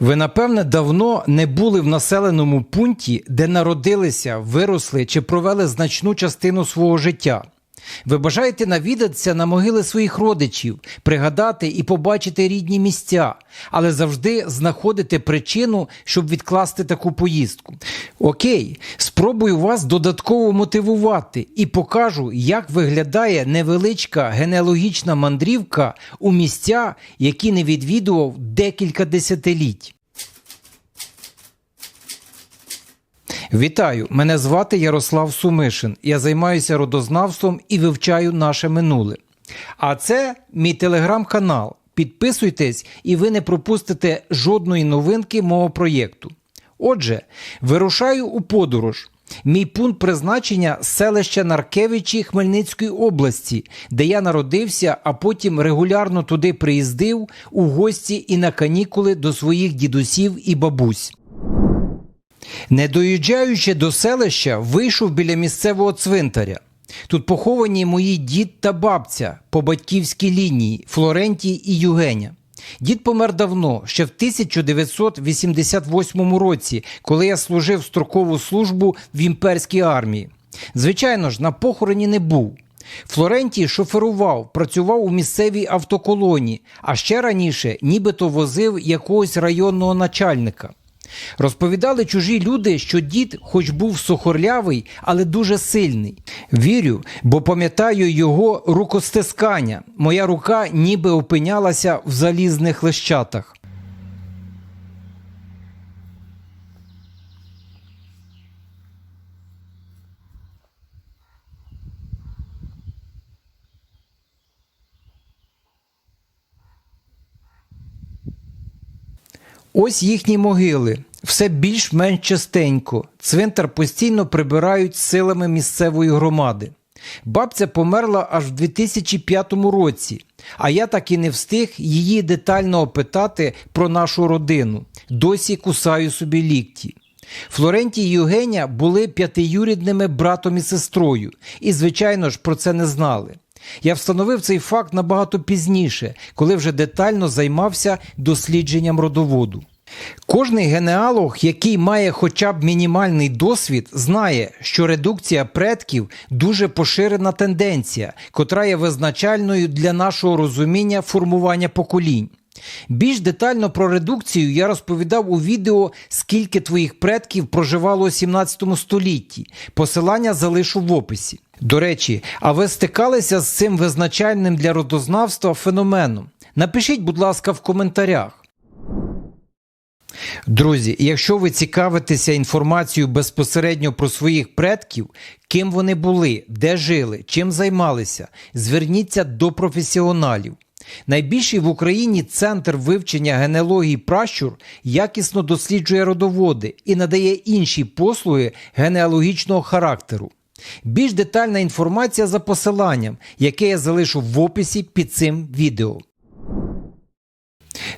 Ви, напевне, давно не були в населеному пункті, де народилися, виросли чи провели значну частину свого життя. Ви бажаєте навідатися на могили своїх родичів, пригадати і побачити рідні місця, але завжди знаходите причину, щоб відкласти таку поїздку. Окей, спробую вас додатково мотивувати і покажу, як виглядає невеличка генеалогічна мандрівка у місця, які не відвідував декілька десятиліть. Вітаю! Мене звати Ярослав Сумишин. Я займаюся родознавством і вивчаю наше минуле. А це мій телеграм-канал. Підписуйтесь, і ви не пропустите жодної новинки мого проєкту. Отже, вирушаю у подорож. Мій пункт призначення селище Наркевичі Хмельницької області, де я народився, а потім регулярно туди приїздив у гості і на канікули до своїх дідусів і бабусь. Не доїжджаючи до селища, вийшов біля місцевого цвинтаря. Тут поховані мої дід та бабця по батьківській лінії Флорентій і Югеня. Дід помер давно, ще в 1988 році, коли я служив строкову службу в імперській армії. Звичайно ж, на похороні не був. Флорентій шоферував, працював у місцевій автоколоні, а ще раніше нібито возив якогось районного начальника. Розповідали чужі люди, що дід, хоч був сухорлявий, але дуже сильний. Вірю, бо пам'ятаю його рукостискання. Моя рука ніби опинялася в залізних лещатах. Ось їхні могили. Все більш-менш частенько. Цвинтар постійно прибирають силами місцевої громади. Бабця померла аж в 2005 році, а я так і не встиг її детально опитати про нашу родину. Досі кусаю собі лікті. Флорентій і Євгеня були п'ятиюрідними братом і сестрою, і, звичайно ж, про це не знали. Я встановив цей факт набагато пізніше, коли вже детально займався дослідженням родоводу. Кожний генеалог, який має хоча б мінімальний досвід, знає, що редукція предків дуже поширена тенденція, котра є визначальною для нашого розуміння формування поколінь. Більш детально про редукцію я розповідав у відео Скільки твоїх предків проживало у 17 столітті. Посилання залишу в описі. До речі, а ви стикалися з цим визначальним для родознавства феноменом? Напишіть, будь ласка, в коментарях. Друзі, якщо ви цікавитеся інформацією безпосередньо про своїх предків, ким вони були, де жили, чим займалися, зверніться до професіоналів. Найбільший в Україні центр вивчення генеалогії пращур якісно досліджує родоводи і надає інші послуги генеалогічного характеру. Більш детальна інформація за посиланням, яке я залишу в описі під цим відео.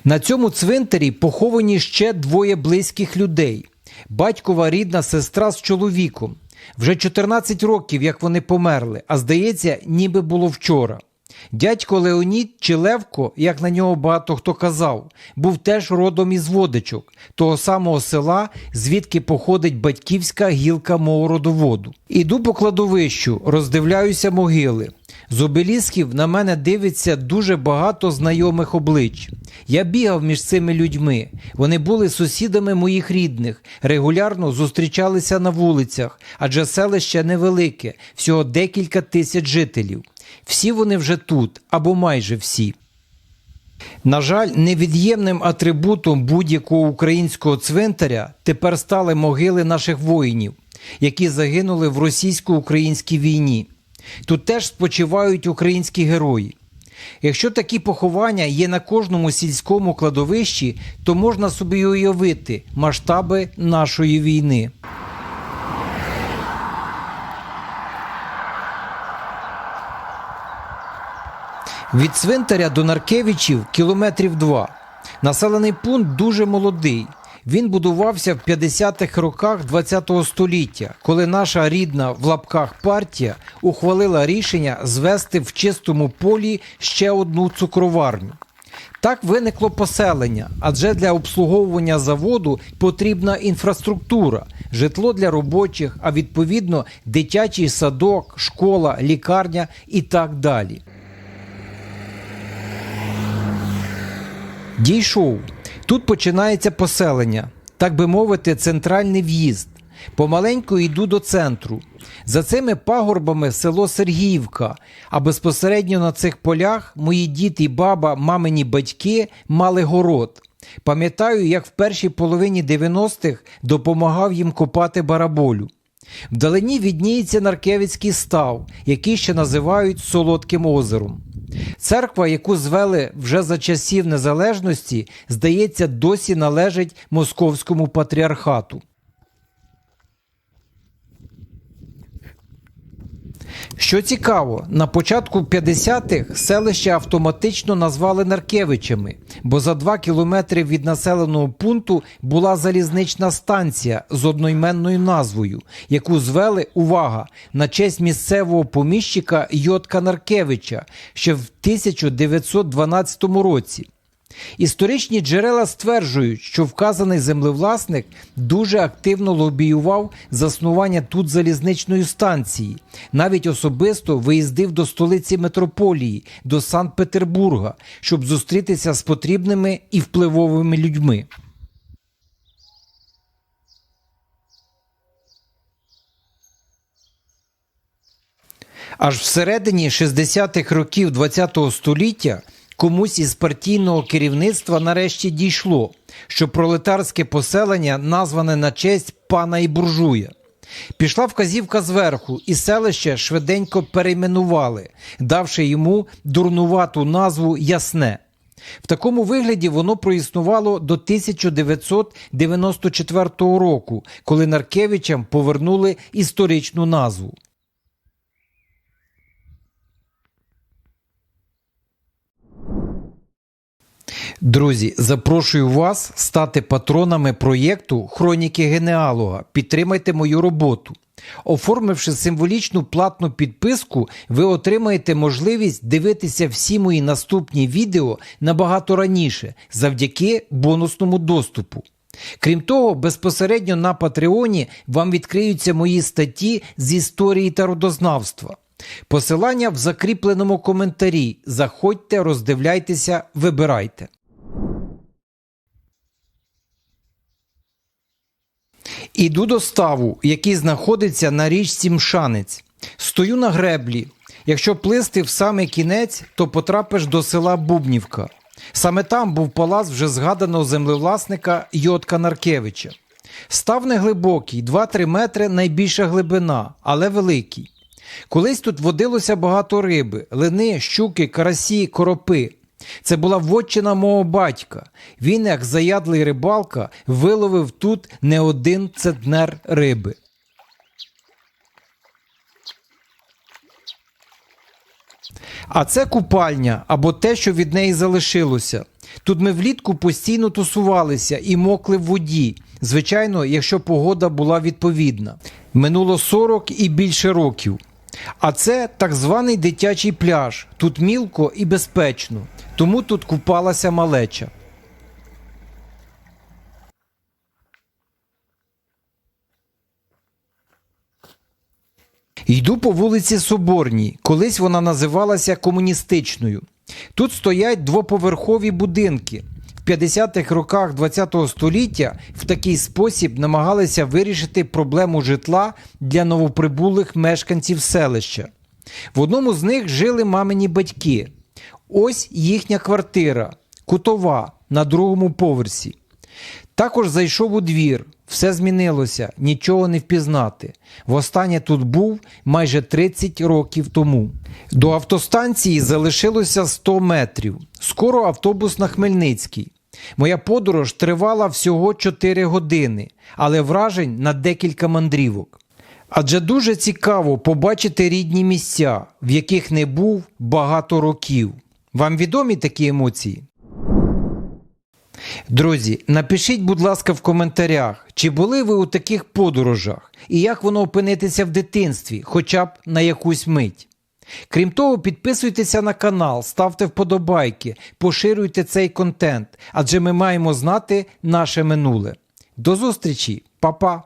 На цьому цвинтарі поховані ще двоє близьких людей: батькова рідна сестра з чоловіком. Вже 14 років, як вони померли, а здається, ніби було вчора. Дядько Леонід Чилевко, як на нього багато хто казав, був теж родом із водичок, того самого села, звідки походить батьківська гілка мого родоводу. Іду по кладовищу, роздивляюся могили. З обелісків на мене дивиться дуже багато знайомих облич. Я бігав між цими людьми. Вони були сусідами моїх рідних, регулярно зустрічалися на вулицях, адже селище невелике, всього декілька тисяч жителів. Всі вони вже тут, або майже всі. На жаль, невід'ємним атрибутом будь-якого українського цвинтаря тепер стали могили наших воїнів, які загинули в російсько-українській війні. Тут теж спочивають українські герої. Якщо такі поховання є на кожному сільському кладовищі, то можна собі уявити масштаби нашої війни. Від цвинтаря до Наркевичів кілометрів два. Населений пункт дуже молодий. Він будувався в 50-х роках ХХ століття, коли наша рідна в лапках партія ухвалила рішення звести в чистому полі ще одну цукроварню. Так виникло поселення, адже для обслуговування заводу потрібна інфраструктура, житло для робочих, а відповідно дитячий садок, школа, лікарня і так далі. Дійшов. Тут починається поселення, так би мовити, центральний в'їзд. Помаленьку йду до центру. За цими пагорбами село Сергіївка, а безпосередньо на цих полях мої діти і баба, мамині батьки мали город. Пам'ятаю, як в першій половині 90-х допомагав їм копати бараболю. Вдалині відніється Наркевицький став, який ще називають Солодким озером. Церква, яку звели вже за часів незалежності, здається, досі належить московському патріархату. Що цікаво, на початку 50-х селище автоматично назвали Наркевичами, бо за два кілометри від населеного пункту була залізнична станція з одноіменною назвою, яку звели увага на честь місцевого поміщика Йотка Наркевича ще в 1912 році. Історичні джерела стверджують, що вказаний землевласник дуже активно лобіював заснування тут залізничної станції, навіть особисто виїздив до столиці метрополії, до Санкт-Петербурга, щоб зустрітися з потрібними і впливовими людьми. Аж всередині 60-х років ХХ століття комусь із партійного керівництва нарешті дійшло, що пролетарське поселення назване на честь пана і буржуя. Пішла вказівка зверху, і селище швиденько перейменували, давши йому дурнувату назву Ясне. В такому вигляді воно проіснувало до 1994 року, коли Наркевичам повернули історичну назву. Друзі, запрошую вас стати патронами проєкту Хроніки генеалога. Підтримайте мою роботу. Оформивши символічну платну підписку, ви отримаєте можливість дивитися всі мої наступні відео набагато раніше завдяки бонусному доступу. Крім того, безпосередньо на Патреоні вам відкриються мої статті з історії та родознавства. Посилання в закріпленому коментарі. Заходьте, роздивляйтеся, вибирайте. Іду до ставу, який знаходиться на річці Мшанець. Стою на греблі. Якщо плисти в самий кінець, то потрапиш до села Бубнівка. Саме там був палац вже згаданого землевласника Йотка Наркевича. Став неглибокий, 2-3 метри найбільша глибина, але великий. Колись тут водилося багато риби, лини, щуки, карасі, коропи. Це була вотчина мого батька. Він, як заядлий рибалка, виловив тут не один центнер риби. А це купальня або те, що від неї залишилося. Тут ми влітку постійно тусувалися і мокли в воді. Звичайно, якщо погода була відповідна. Минуло 40 і більше років. А це так званий дитячий пляж. Тут мілко і безпечно, тому тут купалася малеча. Йду по вулиці Соборній, колись вона називалася комуністичною. Тут стоять двоповерхові будинки. В 50-х роках ХХ століття в такий спосіб намагалися вирішити проблему житла для новоприбулих мешканців селища. В одному з них жили мамині батьки. Ось їхня квартира, кутова на другому поверсі. Також зайшов у двір. Все змінилося, нічого не впізнати. Востаннє тут був майже 30 років тому. До автостанції залишилося 100 метрів. Скоро автобус на Хмельницький. Моя подорож тривала всього 4 години, але вражень на декілька мандрівок. Адже дуже цікаво побачити рідні місця, в яких не був багато років. Вам відомі такі емоції? Друзі, напишіть, будь ласка, в коментарях, чи були ви у таких подорожах і як воно опинитися в дитинстві, хоча б на якусь мить. Крім того, підписуйтеся на канал, ставте вподобайки, поширюйте цей контент, адже ми маємо знати наше минуле. До зустрічі, Па-па!